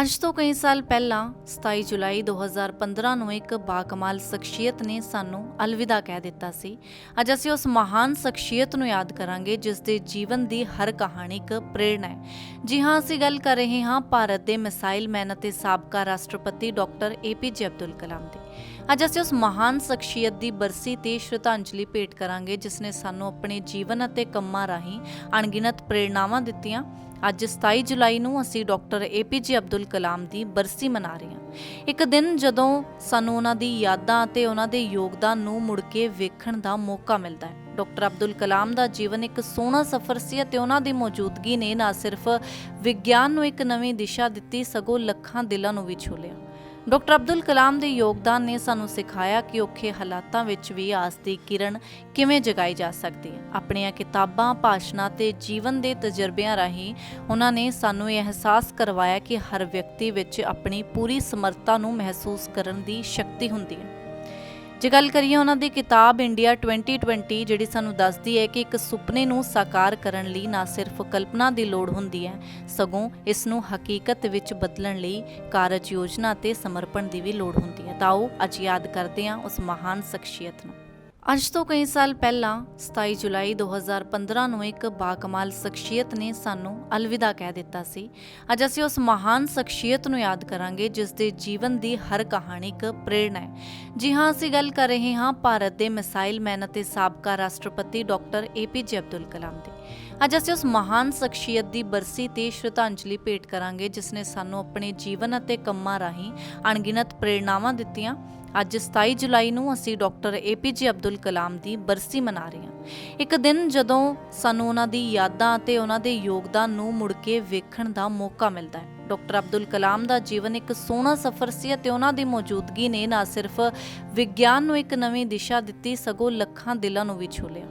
ਅੱਜ ਤੋਂ ਕਈ ਸਾਲ ਪਹਿਲਾਂ 27 ਜੁਲਾਈ 2015 ਨੂੰ ਇੱਕ ਬਾਕਮਾਲ ਸ਼ਖਸੀਅਤ ਨੇ ਸਾਨੂੰ ਅਲਵਿਦਾ ਕਹਿ ਦਿੱਤਾ ਸੀ। ਅੱਜ ਅਸੀਂ ਉਸ ਮਹਾਨ ਸ਼ਖਸੀਅਤ ਨੂੰ ਯਾਦ ਕਰਾਂਗੇ, ਜਿਸ ਦੇ ਜੀਵਨ ਦੀ ਹਰ ਕਹਾਣੀ ਇੱਕ ਪ੍ਰੇਰਣਾ ਹੈ। ਜੀ ਹਾਂ, ਅਸੀਂ ਗੱਲ ਕਰ ਰਹੇ ਹਾਂ ਭਾਰਤ ਦੇ ਮਿਸਾਈਲ ਮੈਨ ਅਤੇ ਸਾਬਕਾ ਰਾਸ਼ਟਰਪਤੀ ਡਾਕਟਰ ਏਪੀਜੇ ਅਬਦੁਲ ਕਲਾਮ ਦੀ। ਅੱਜ ਅਸੀਂ ਉਸ ਮਹਾਨ ਸ਼ਖਸੀਅਤ ਦੀ ਬਰਸੀ ਤੇ ਸ਼ਰਧਾਂਜਲੀ ਭੇਟ ਕਰਾਂਗੇ, ਜਿਸ ਨੇ ਸਾਨੂੰ ਆਪਣੇ ਜੀਵਨ ਅਤੇ ਕੰਮਾਂ ਰਾਹੀਂ ਅਣਗਿਣਤ ਪ੍ਰੇਰਣਾਵਾਂ ਦਿੱਤੀਆਂ। ਅੱਜ 27 ਜੁਲਾਈ ਨੂੰ ਅਸੀਂ ਡਾਕਟਰ ਏਪੀਜੇ ਅਬਦੁਲ ਕਲਾਮ ਦੀ ਬਰਸੀ ਮਨਾ ਰਹੇ ਹਾਂ। ਇੱਕ ਦਿਨ ਜਦੋਂ ਸਾਨੂੰ ਉਹਨਾਂ ਦੀ ਯਾਦਾਂ ਅਤੇ ਉਹਨਾਂ ਦੇ ਯੋਗਦਾਨ ਨੂੰ ਮੁੜ ਕੇ ਵੇਖਣ ਦਾ ਮੌਕਾ ਮਿਲਦਾ ਹੈ। ਡਾਕਟਰ ਅਬਦੁਲ ਕਲਾਮ ਦਾ ਜੀਵਨ ਇੱਕ ਸੋਹਣਾ ਸਫ਼ਰ ਸੀ ਅਤੇ ਉਹਨਾਂ ਦੀ ਮੌਜੂਦਗੀ ਨੇ ਨਾ ਸਿਰਫ ਵਿਗਿਆਨ ਨੂੰ ਇੱਕ ਨਵੀਂ ਦਿਸ਼ਾ ਦਿੱਤੀ, ਸਗੋਂ ਲੱਖਾਂ ਦਿਲਾਂ ਨੂੰ ਵੀ ਛੂਲਿਆ ਡਾਕਟਰ ਅਬਦੁਲ ਕਲਾਮ ਦੇ ਯੋਗਦਾਨ ਨੇ ਸਾਨੂੰ ਸਿਖਾਇਆ ਕਿ ਔਖੇ ਹਾਲਾਤਾਂ ਵਿੱਚ ਵੀ ਆਸ ਦੀ ਕਿਰਨ ਕਿਵੇਂ ਜਗਾਈ ਜਾ ਸਕਦੀ ਹੈ। ਆਪਣੀਆਂ ਕਿਤਾਬਾਂ, ਭਾਸ਼ਣਾਂ ਤੇ ਜੀਵਨ ਦੇ ਤਜਰਬਿਆਂ ਰਾਹੀਂ ਉਹਨਾਂ ਨੇ ਸਾਨੂੰ ਇਹ ਅਹਿਸਾਸ ਕਰਵਾਇਆ ਕਿ ਹਰ ਵਿਅਕਤੀ ਵਿੱਚ ਆਪਣੀ ਪੂਰੀ ਸਮਰੱਥਾ ਨੂੰ ਮਹਿਸੂਸ ਕਰਨ ਦੀ ਸ਼ਕਤੀ ਹੁੰਦੀ ਹੈ। ਜੇ ਗੱਲ ਕਰੀਏ ਉਹਨਾਂ ਦੀ ਕਿਤਾਬ ਇੰਡੀਆ 2020 ਜਿਹੜੀ ਸਾਨੂੰ ਦੱਸਦੀ ਹੈ ਕਿ ਇੱਕ ਸੁਪਨੇ ਨੂੰ ਸਾਕਾਰ ਕਰਨ ਲਈ ਨਾ ਸਿਰਫ ਕਲਪਨਾ ਦੀ ਲੋੜ ਹੁੰਦੀ ਹੈ, ਸਗੋਂ ਇਸ ਨੂੰ ਹਕੀਕਤ ਵਿੱਚ ਬਦਲਣ ਲਈ ਕਾਰਜ ਯੋਜਨਾ ਤੇ ਸਮਰਪਣ ਦੀ ਵੀ ਲੋੜ ਹੁੰਦੀ ਹੈ। ਤਾਂ ਆਓ ਅੱਜ ਯਾਦ ਕਰਦੇ ਹਾਂ ਉਸ ਮਹਾਨ ਸ਼ਖਸੀਅਤ ਨੂੰ। ਅੱਜ ਤੋਂ ਕਈ ਸਾਲ ਪਹਿਲਾਂ 27 ਜੁਲਾਈ 2015 ਨੂੰ ਇੱਕ ਬਾਕਮਾਲ ਸ਼ਖਸੀਅਤ ਨੇ ਸਾਨੂੰ ਅਲਵਿਦਾ ਕਹਿ ਦਿੱਤਾ ਸੀ। ਅੱਜ ਅਸੀਂ ਉਸ ਮਹਾਨ ਸ਼ਖਸੀਅਤ ਨੂੰ ਯਾਦ ਕਰਾਂਗੇ, ਜਿਸ ਦੇ ਜੀਵਨ ਦੀ ਹਰ ਕਹਾਣੀ ਇੱਕ ਪ੍ਰੇਰਣਾ ਹੈ। ਜੀ ਹਾਂ, ਅਸੀਂ ਗੱਲ ਕਰ ਰਹੇ ਹਾਂ ਭਾਰਤ ਦੇ ਮਿਸਾਈਲ ਮੈਨ ਅਤੇ ਸਾਬਕਾ ਰਾਸ਼ਟਰਪਤੀ ਡਾਕਟਰ ਏਪੀਜੇ ਅਬਦੁਲ ਕਲਾਮ ਦੀ। ਅੱਜ ਅਸੀਂ ਉਸ ਮਹਾਨ ਸ਼ਖਸੀਅਤ ਦੀ ਬਰਸੀ ਤੇ ਸ਼ਰਧਾਂਜਲੀ ਭੇਟ ਕਰਾਂਗੇ, ਜਿਸ ਨੇ ਸਾਨੂੰ ਆਪਣੇ ਜੀਵਨ ਅਤੇ ਕੰਮਾਂ ਰਾਹੀਂ ਅਣਗਿਣਤ ਪ੍ਰੇਰਣਾਵਾਂ ਦਿੱਤੀਆਂ। ਅੱਜ 27 ਜੁਲਾਈ ਨੂੰ ਅਸੀਂ ਡਾਕਟਰ ਏਪੀਜੇ ਅਬਦੁਲ ਕਲਾਮ ਦੀ ਬਰਸੀ ਮਨਾ ਰਹੇ ਹਾਂ। ਇੱਕ ਦਿਨ ਜਦੋਂ ਸਾਨੂੰ ਉਹਨਾਂ ਦੀ ਯਾਦਾਂ ਅਤੇ ਉਹਨਾਂ ਦੇ ਯੋਗਦਾਨ ਨੂੰ ਮੁੜ ਕੇ ਵੇਖਣ ਦਾ ਮੌਕਾ ਮਿਲਦਾ ਹੈ। ਡਾਕਟਰ ਅਬਦੁਲ ਕਲਾਮ ਦਾ ਜੀਵਨ ਇੱਕ ਸੋਹਣਾ ਸਫ਼ਰ ਸੀ ਅਤੇ ਉਹਨਾਂ ਦੀ ਮੌਜੂਦਗੀ ਨੇ ਨਾ ਸਿਰਫ ਵਿਗਿਆਨ ਨੂੰ ਇੱਕ ਨਵੀਂ ਦਿਸ਼ਾ ਦਿੱਤੀ, ਸਗੋਂ ਲੱਖਾਂ ਦਿਲਾਂ ਨੂੰ ਵੀ ਛੂਲਿਆ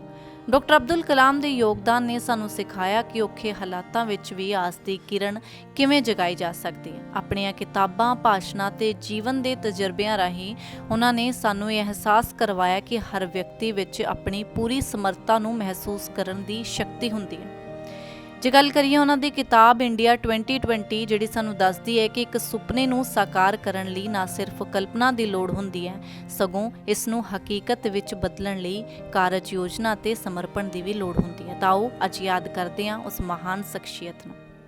ਡਾਕਟਰ ਅਬਦੁਲ ਕਲਾਮ ਦੇ ਯੋਗਦਾਨ ਨੇ ਸਾਨੂੰ ਸਿਖਾਇਆ ਕਿ ਔਖੇ ਹਾਲਾਤਾਂ ਵਿੱਚ ਵੀ ਆਸ ਦੀ ਕਿਰਨ ਕਿਵੇਂ ਜਗਾਈ ਜਾ ਸਕਦੀ ਹੈ। ਆਪਣੀਆਂ ਕਿਤਾਬਾਂ, ਭਾਸ਼ਣਾਂ ਤੇ ਜੀਵਨ ਦੇ ਤਜਰਬਿਆਂ ਰਾਹੀਂ ਉਹਨਾਂ ਨੇ ਸਾਨੂੰ ਇਹ ਅਹਿਸਾਸ ਕਰਵਾਇਆ ਕਿ ਹਰ ਵਿਅਕਤੀ ਵਿੱਚ ਆਪਣੀ ਪੂਰੀ ਸਮਰੱਥਾ ਨੂੰ ਮਹਿਸੂਸ ਕਰਨ ਦੀ ਸ਼ਕਤੀ ਹੁੰਦੀ ਹੈ। ਜੇ ਗੱਲ ਕਰੀਏ ਉਹਨਾਂ ਦੀ ਕਿਤਾਬ ਇੰਡੀਆ 2020 ਜਿਹੜੀ ਸਾਨੂੰ ਦੱਸਦੀ ਹੈ ਕਿ ਇੱਕ ਸੁਪਨੇ ਨੂੰ ਸਾਕਾਰ ਕਰਨ ਲਈ ਨਾ ਸਿਰਫ ਕਲਪਨਾ ਦੀ ਲੋੜ ਹੁੰਦੀ ਹੈ, ਸਗੋਂ ਇਸ ਨੂੰ ਹਕੀਕਤ ਵਿੱਚ ਬਦਲਣ ਲਈ ਕਾਰਜ ਯੋਜਨਾ ਤੇ ਸਮਰਪਣ ਦੀ ਵੀ ਲੋੜ ਹੁੰਦੀ ਹੈ। ਤਾਂ ਆਓ ਅੱਜ ਯਾਦ ਕਰਦੇ ਹਾਂ ਉਸ ਮਹਾਨ ਸ਼ਖਸੀਅਤ ਨੂੰ।